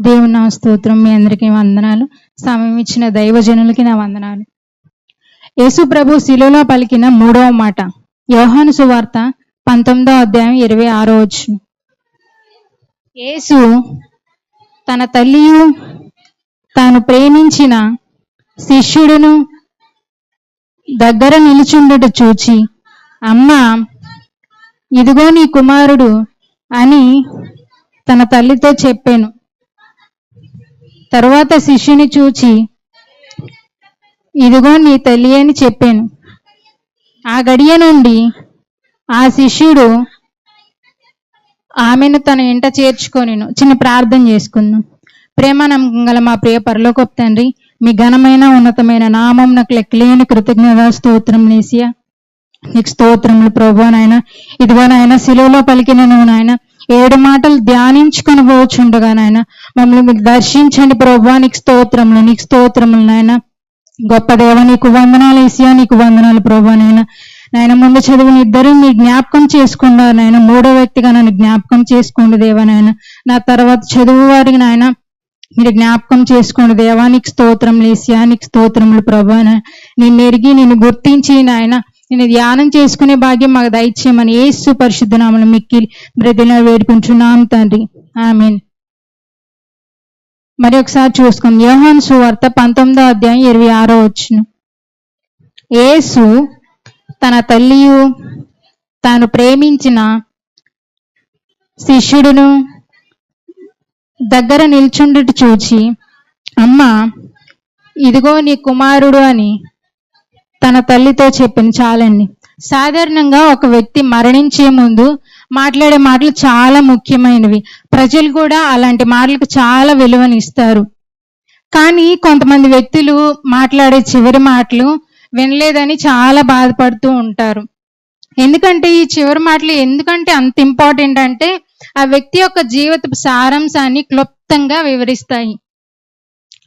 దేవుని నా స్తోత్రం మీ అందరికీ వందనాలు. సమయం ఇచ్చిన దైవజనులకి నా వందనాలు. యేసు ప్రభు శిలువలో పలికిన మూడవ మాట. యోహాను సువార్త పంతొమ్మిదో అధ్యాయం ఇరవై ఆరో వచ్చును యేసు తన తల్లియు తాను ప్రేమించిన శిష్యుడును దగ్గర నిలుచుండట చూచి అమ్మ ఇదిగో నీ కుమారుడు అని తన తల్లితో చెప్పాను. తరువాత శిష్యుని చూచి ఇదిగో నీ తల్లి అని చెప్పాను. ఆ గడియ నుండి ఆ శిష్యుడు ఆమెను తన ఇంట చేర్చుకొనిను. చిన్న ప్రార్థన చేసుకుందాం. ప్రేమ నమ్మకం గల మా ప్రియ పరలోకపు తండ్రి మీ ఘనమైన ఉన్నతమైన నామం నాకు లెక్కలేని కృతజ్ఞత స్తోత్రం నేసియా. నీకు స్తోత్రములు ప్రభు నాయన. ఇదిగో నాయన శిలువలో పలికిన నువ్వు నాయన. ఏడు మాటలు ధ్యానించుకొని పోవచ్చుండగా నాయన. మమ్మల్ని మీకు దర్శించండి ప్రభా నీకు స్తోత్రములు నీకు స్తోత్రములు నాయన. గొప్ప దేవ నీకు వందనాలు ఏసియా నీకు వందనాలు ప్రభు నాయన. నాయన ముందు చదివిన ఇద్దరు మీ జ్ఞాపకం చేసుకున్నారు నాయన? మూడో వ్యక్తిగా నన్ను జ్ఞాపకం చేసుకోండి దేవా నాయన. నా తర్వాత చదువు వారికి నాయన మీరు జ్ఞాపకం చేసుకోండి దేవా నీకు స్తోత్రం లేసియా నీకు స్తోత్రములు ప్రభా నిన్ను ఎరిగి నిన్ను గుర్తించి నాయన నేను ధ్యానం చేసుకునే భాగ్యం మాకు దయచేయమని ఏసు పరిశుద్ధ నామలు మిక్కి బ్రతిలో వేడుకుంటున్నాం తండ్రి. ఆమెన్. మరి ఒకసారి చూసుకుందాం. యోహాన్ సువార్త పంతొమ్మిదో అధ్యాయం ఇరవై ఆరో వచ్చిన ఏసు తన తల్లియు తాను ప్రేమించిన శిష్యుడును దగ్గర నిల్చుండుట చూచి అమ్మ ఇదిగో నీ కుమారుడు అని తన తల్లితో చెప్పింది చాలండి సాధారణంగా ఒక వ్యక్తి మరణించే ముందు మాట్లాడే మాటలు చాలా ముఖ్యమైనవి. ప్రజలు కూడా అలాంటి మాటలకు చాలా విలువనిస్తారు కానీ కొంతమంది వ్యక్తులు మాట్లాడే చివరి మాటలు వినలేదని చాలా బాధపడుతూ ఉంటారు. ఎందుకంటే ఈ చివరి మాటలు ఎందుకంటే అంత ఇంపార్టెంట్ అంటే ఆ వ్యక్తి యొక్క జీవిత సారాంశాన్ని క్లుప్తంగా వివరిస్తాయి.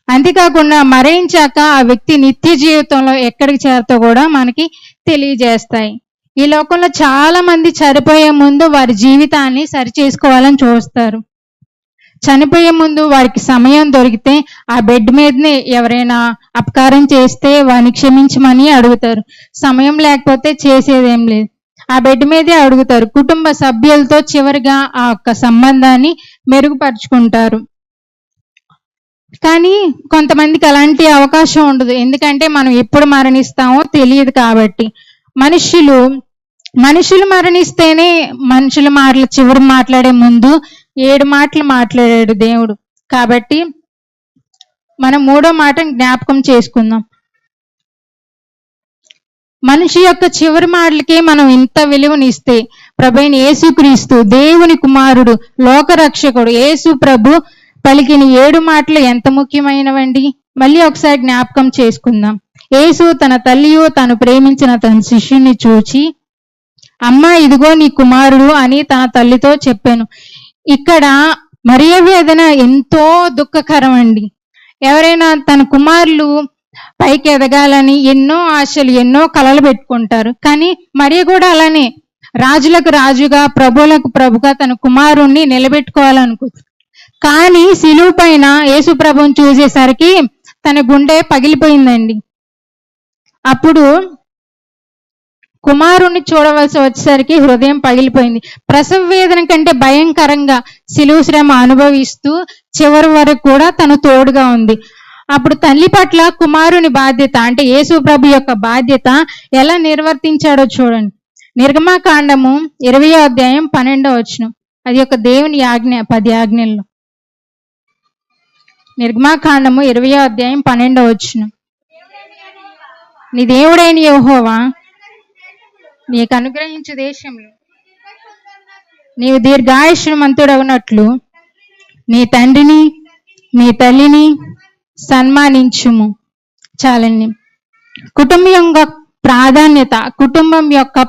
అంతేకాకుండా మరణించాక ఆ వ్యక్తి నిత్య జీవితంలో ఎక్కడికి చేరతో కూడా మనకి తెలియజేస్తాయి. ఈ లోకంలో చాలా మంది చనిపోయే ముందు వారి జీవితాన్ని సరి చేసుకోవాలని చూస్తారు. చనిపోయే ముందు వారికి సమయం దొరికితే ఆ బెడ్ మీదనే ఎవరైనా అపకారం చేస్తే వారిని క్షమించమని అడుగుతారు. సమయం లేకపోతే చేసేదేం లేదు. ఆ బెడ్ మీదే అడుగుతారు. కుటుంబ సభ్యులతో చివరిగా ఆ యొక్క సంబంధాన్ని మెరుగుపరుచుకుంటారు. కానీ కొంతమందికి అలాంటి అవకాశం ఉండదు. ఎందుకంటే మనం ఎప్పుడు మరణిస్తామో తెలియదు కాబట్టి. మనుషులు మనుషులు మరణిస్తేనే మనుషుల మాటలు చివరి మాట్లాడే ముందు ఏడు మాటలు మాట్లాడాడు దేవుడు. కాబట్టి మనం మూడో మాట జ్ఞాపకం చేసుకుందాం. మనిషి యొక్క చివరి మాటలకి మనం ఇంత విలువనిస్తే ప్రభైన యేసుక్రీస్తు దేవుని కుమారుడు లోకరక్షకుడు యేసు ప్రభు పలికిన ఏడు మాటలు ఎంత ముఖ్యమైనవండి? మళ్ళీ ఒకసారి జ్ఞాపకం చేసుకుందాం. యేసు తన తల్లియు తను ప్రేమించిన తన శిష్యుని చూచి అమ్మ ఇదిగో నీ కుమారుడు అని తన తల్లితో చెప్పాను. ఇక్కడ మరియ వేదన ఎంతో దుఃఖకరం అండి ఎవరైనా తన కుమారులు పైకి ఎదగాలని ఎన్నో ఆశలు ఎన్నో కలలు పెట్టుకుంటారు. కానీ మరియ కూడా అలానే. రాజులకు రాజుగా ప్రభువులకు ప్రభుగా తన కుమారుణ్ణి నిలబెట్టుకోవాలనుకుంది కానీ శిలువు పైన యేసుప్రభుని చూసేసరికి తన గుండె పగిలిపోయిందండి. అప్పుడు కుమారుణ్ణి చూడవలసి వచ్చేసరికి హృదయం పగిలిపోయింది. ప్రసవ వేదన కంటే భయంకరంగా శిలువు శ్రమ అనుభవిస్తూ చివరి వరకు కూడా తను తోడుగా ఉంది. అప్పుడు తల్లి పట్ల కుమారుని బాధ్యత అంటే యేసు ప్రభు యొక్క బాధ్యత ఎలా నిర్వర్తించాడో చూడండి. నిర్గమాకాండము ఇరవయో అధ్యాయం పన్నెండో వచ్చిన అది ఒక దేవుని ఆజ్ఞ పది ఆజ్ఞల్లో నిర్గమాకాండము ఇరవయో అధ్యాయం పన్నెండో వచనం. నీ దేవుడైన యోహోవా నీకు అనుగ్రహించు దేశంలో. నీవు దీర్ఘాయుష్మంతుడవునట్లు నీ తండ్రిని నీ తల్లిని సన్మానించుము. చాలండి. కుటుంబం యొక్క ప్రాధాన్యత కుటుంబం యొక్క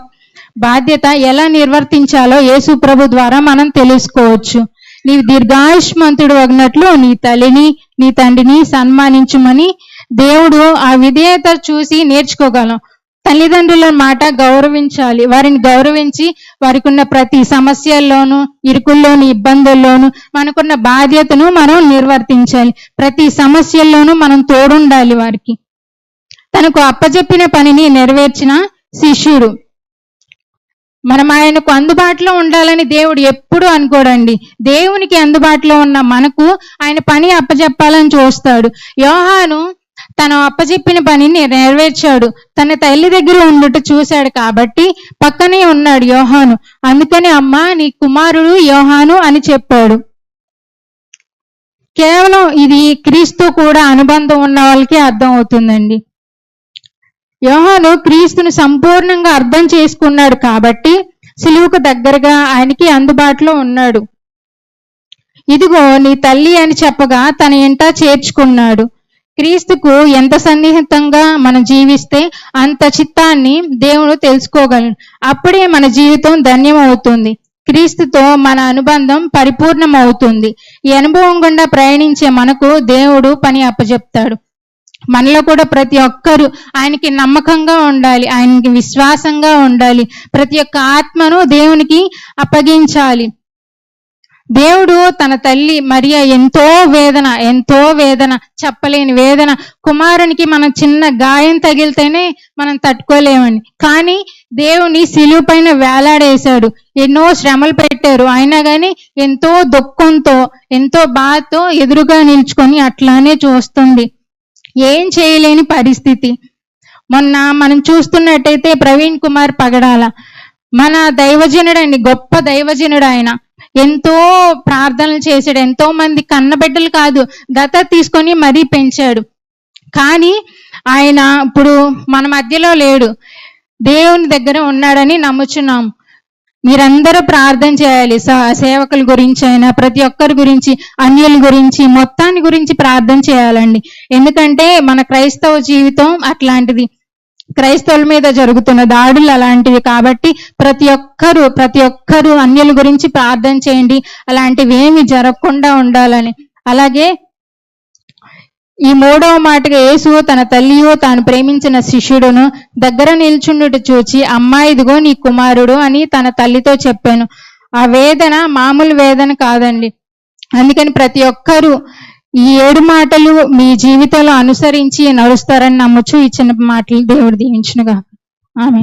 బాధ్యత ఎలా నిర్వర్తించాలో యేసు ప్రభు ద్వారా మనం తెలుసుకోవచ్చు. నీవు దీర్ఘాయుష్మంతుడు అగినట్లు నీ తల్లిని నీ తండ్రిని సన్మానించుమని దేవుడు ఆ విధేయత చూసి నేర్చుకోగలం. తల్లిదండ్రుల మాట గౌరవించాలి. వారిని గౌరవించి వారికి ఉన్న ప్రతి సమస్యల్లోనూ ఇరుకుల్లోను ఇబ్బందుల్లోనూ మనకున్న బాధ్యతను మనం నిర్వర్తించాలి. ప్రతి సమస్యల్లోనూ మనం తోడుండాలి వారికి. తనకు అప్పజెప్పిన పనిని నెరవేర్చిన శిష్యుడు. మనం ఆయనకు అందుబాటులో ఉండాలని దేవుడు ఎప్పుడు అనుకోడండి. దేవునికి అందుబాటులో ఉన్న మనకు ఆయన పని అప్పచెప్పాలని చూస్తాడు. యోహాను తను అప్పచెప్పిన పనిని నెరవేర్చాడు. తన తల్లి దగ్గర ఉండుట చూశాడు కాబట్టి పక్కనే ఉన్నాడు యోహాను. అందుకని అమ్మ నీ కుమారుడు యోహాను అని చెప్పాడు. కేవలం ఇది క్రీస్తు కూడా అనుబంధం ఉన్న వాళ్ళకి అర్థం అవుతుందండి. యోహాను క్రీస్తును సంపూర్ణంగా అర్థం చేసుకున్నాడు కాబట్టి సిలువుకు దగ్గరగా ఆయనకి అందుబాటులో ఉన్నాడు. ఇదిగో నీ తల్లి అని చెప్పగా తన ఇంట చేర్చుకున్నాడు. క్రీస్తుకు ఎంత సన్నిహితంగా మనం జీవిస్తే అంత చిత్తాన్ని దేవుడు తెలుసుకోగలను అప్పుడే మన జీవితం ధన్యం అవుతుంది క్రీస్తుతో మన అనుబంధం పరిపూర్ణం అవుతుంది ఈ అనుభవం గుండా ప్రయాణించే మనకు దేవుడు పని అప్పచెప్తాడు మనలో కూడా ప్రతి ఒక్కరూ ఆయనకి నమ్మకంగా ఉండాలి ఆయనకి విశ్వాసంగా ఉండాలి. ప్రతి ఒక్క ఆత్మను దేవునికి అప్పగించాలి. దేవుడు తన తల్లి మరియ ఎంతో వేదన ఎంతో వేదన చెప్పలేని వేదన. కుమారునికి మనం చిన్న గాయం తగిలితేనే మనం తట్టుకోలేమని. కానీ దేవుని సిలువ పైన వేలాడేశాడు. ఎన్నో శ్రమలు పెట్టారు. అయినా కానీ ఎంతో దుఃఖంతో ఎంతో బాధతో ఎదురుగా నిల్చుకొని అట్లానే చూస్తుంది. ఏం చేయలేని పరిస్థితి. మొన్న మనం చూస్తున్నట్టయితే ప్రవీణ్ కుమార్ పగడాల. మన దైవజనుడండి గొప్ప దైవజనుడు ఆయన ఎంతో ప్రార్థనలు చేశాడు. ఎంతో మంది కన్నబిడ్డలు కాదు గత తీసుకొని మరీ పెంచాడు. కానీ ఆయన ఇప్పుడు మన మధ్యలో లేడు. దేవుని దగ్గర ఉన్నాడని నమ్ముచున్నాం. మీరందరూ ప్రార్థన చేయాలి. స- సేవకుల గురించి అయినా ప్రతి ఒక్కరి గురించి అన్యుల గురించి మొత్తాన్ని గురించి ప్రార్థన చేయాలండి. ఎందుకంటే మన క్రైస్తవ జీవితం అట్లాంటిది. క్రైస్తవుల మీద జరుగుతున్న దాడులు అలాంటివి కాబట్టి ప్రతి ఒక్కరు ప్రతి ఒక్కరు అన్యుల గురించి ప్రార్థన చేయండి. అలాంటివి ఏమి జరగకుండా ఉండాలని. అలాగే ఈ మూడవ మాటగా యేసు తన తల్లియో తాను ప్రేమించిన శిష్యుడును దగ్గర నిల్చుండుట చూచి అమ్మా ఇదిగో నీ కుమారుడు అని తన తల్లితో చెప్పాను. ఆ వేదన మామూలు వేదన కాదండి. అందుకని ప్రతి ఒక్కరూ ఈ ఏడు మాటలు మీ జీవితంలో అనుసరించి నడుస్తారని నమ్ముచు ఈ చిన్న మాటలు దేవుడు దీవించునుగా ఆమె